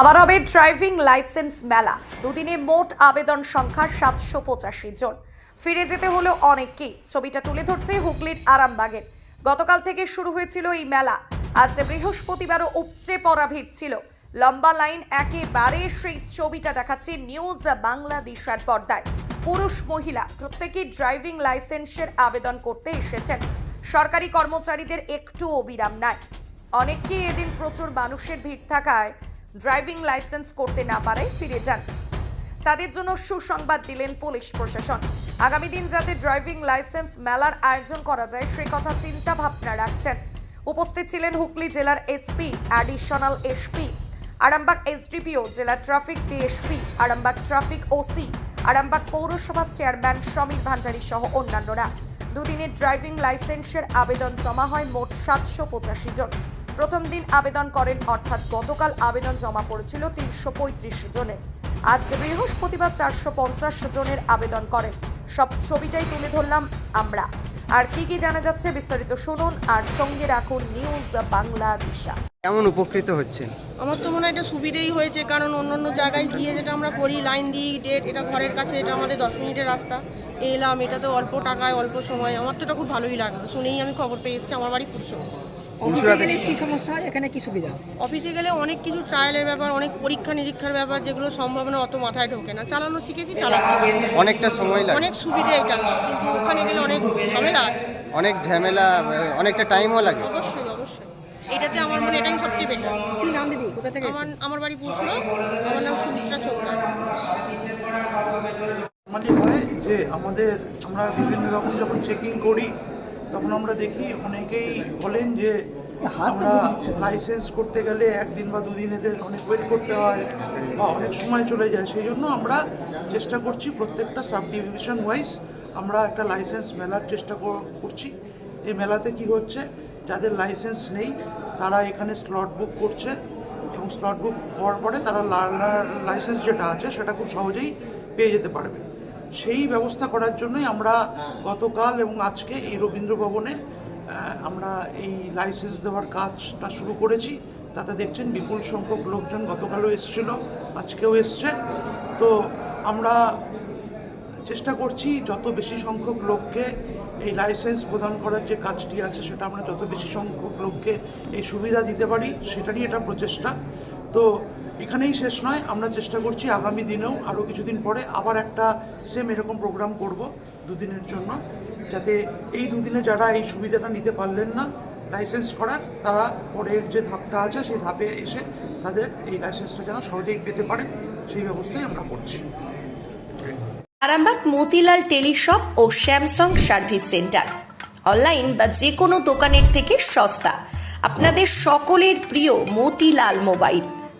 আবার হবে driving licence মেলা। দুদিনে মোট আবেদন সংখ্যা সাতশো পঁচাশি জন। ফিরে যেতে হলো অনেককেই। ছবিটা তুলে ধরছে হুগলির আরামবাগের। গতকাল থেকে শুরু হয়েছিল এই মেলা। আজ বৃহস্পতিবারও উপচে পড়া ভিড় ছিল, লম্বা লাইন একেবারে সেই ছবিটা দেখাচ্ছে নিউজ বাংলাদেশের পর্দায়। পুরুষ মহিলা প্রত্যেকেই ড্রাইভিং লাইসেন্সের আবেদন করতে এসেছেন। সরকারি কর্মচারীদের একটুও বিরাম নাই। অনেককেই এদিন প্রচুর মানুষের ভিড় থাকায় ড্রাইভিং লাইসেন্স করতে না পারায় ফিরে যান। তাদের জন্য সুসংবাদ দিলেন পুলিশ প্রশাসন। আগামী দিন যাতে ড্রাইভিং লাইসেন্স মেলার আয়োজন করা যায়, সে কথা চিন্তা ভাবনা রাখছেন। উপস্থিত ছিলেন হুগলি জেলার SP, additional SP, Arambagh SDPO, জেলা traffic DSP, Arambagh traffic OC, Arambagh পৌরসভার চেয়ারম্যান সমীর ভান্ডারী সহ অন্যান্যরা। দুদিনের ড্রাইভিং লাইসেন্সের আবেদন জমা হয় মোট সাতশো পঁচাশি জন। প্রথম দিন আবেদন করেন অর্থাৎ গতকাল আবেদন জমা পড়েছিল তিনশো পঁয়ত্রিশ জনের। আজ বৃহস্পতিবার চারশো পঞ্চাশ জনের আবেদন করেন। সব ছবিটাই তুলে ধরলাম আমরা। আর কি কি জানা যাচ্ছে বিস্তারিত শুনুন আর সঙ্গে রাখুন নিউজ বাংলা দিশা। কেমন উপকৃত হচ্ছেন? আমার তো মনে হয় এটা সুবিধেই হয়েছে কারণ অন্য অন্য জায়গায় গিয়ে যেটা আমরা করি লাইন দিই ডেট এটা ঘরের কাছে এটা আমাদের দশ মিনিটের রাস্তা। এলাম এটা তো অল্প টাকায় অল্প সময়। আমার তো এটা খুব ভালোই লাগল শুনেই আমি খবর পেয়ে এসেছি আমার বাড়ি পুরসো পুরসুরা অফিসে গেলে কি সমস্যা হয়? এখানে কি সুবিধা? অফিসে গেলে অনেক কিছু ট্রায়ালের ব্যাপার অনেক পরীক্ষা নিরীক্ষার ব্যাপার যেগুলো সম্ভাবনা অত মাথায় ঢোকে না। চালানো শিখেছি চালাচ্ছি। অনেকটা সময় লাগে। অনেক সুবিধা এটাতে কিন্তু ওখানে গেলে অনেক ঝামেলা আছে। অনেক ঝামেলা অনেকটা টাইমও লাগে। অবশ্যই অবশ্যই। এটাতে আমার মনে এটাই সবচেয়ে বেটার কি নাম দিদি? কোথা থেকে আমার আমার বাড়ি পুরসুরা আমার নাম সুমিত্রা চোপদার মানে হয় যে আমাদের আমরা বিভিন্ন রকম যখন চেকিং করি তখন আমরা দেখি অনেকেই বলেন যে আমরা লাইসেন্স করতে গেলে একদিন বা দুদিন এদের অনেক ওয়েট করতে হয় বা অনেক সময় চলে যায়। সেই জন্য আমরা চেষ্টা করছি প্রত্যেকটা সাব ডিভিশন ওয়াইজ আমরা একটা লাইসেন্স মেলার চেষ্টা করছি। এই মেলাতে কি হচ্ছে যাদের লাইসেন্স নেই তারা এখানে স্লট বুক করছে এবং স্লট বুক হওয়ার পরে তারা লার্নার লাইসেন্স যেটা আছে সেটা খুব সহজেই পেয়ে যেতে পারবে। সেই ব্যবস্থা করার জন্যই আমরা গতকাল এবং আজকে এই রবীন্দ্র ভবনে আমরা এই লাইসেন্স দেওয়ার কাজটা শুরু করেছি। তাতে দেখছেন বিপুল সংখ্যক লোকজন গতকালও এসেছিল, আজকেও এসছে। তো আমরা চেষ্টা করছি যত বেশি সংখ্যক লোককে এই লাইসেন্স প্রদান করার যে কাজটি আছে, সেটা আমরা যত বেশি সংখ্যক লোককে এই সুবিধা দিতে পারি সেটারই এটা প্রচেষ্টা। তো এখানেই শেষ নয়, আমরা চেষ্টা করছি আগামী দিনেও আরও কিছুদিন পরে আবার একটা সেম এরকম প্রোগ্রাম করব দুদিনের জন্য, যাতে এই দুদিনে যারা এই সুবিধাটা নিতে পারলেন না লাইসেন্স করার, তারা পরের যে ধাপটা আছে সেই ধাপে এসে তাদের এই লাইসেন্সটা যেন সহজেই পেতে পারেন, সেই ব্যবস্থাই আমরা করছি। আরামবাগ মতিলাল টেলিশপ ও স্যামসাং সার্ভিস সেন্টার অনলাইন বা যে কোনো দোকানের থেকে সস্তা। আপনাদের সকলের প্রিয় মতিলাল মোবাইল।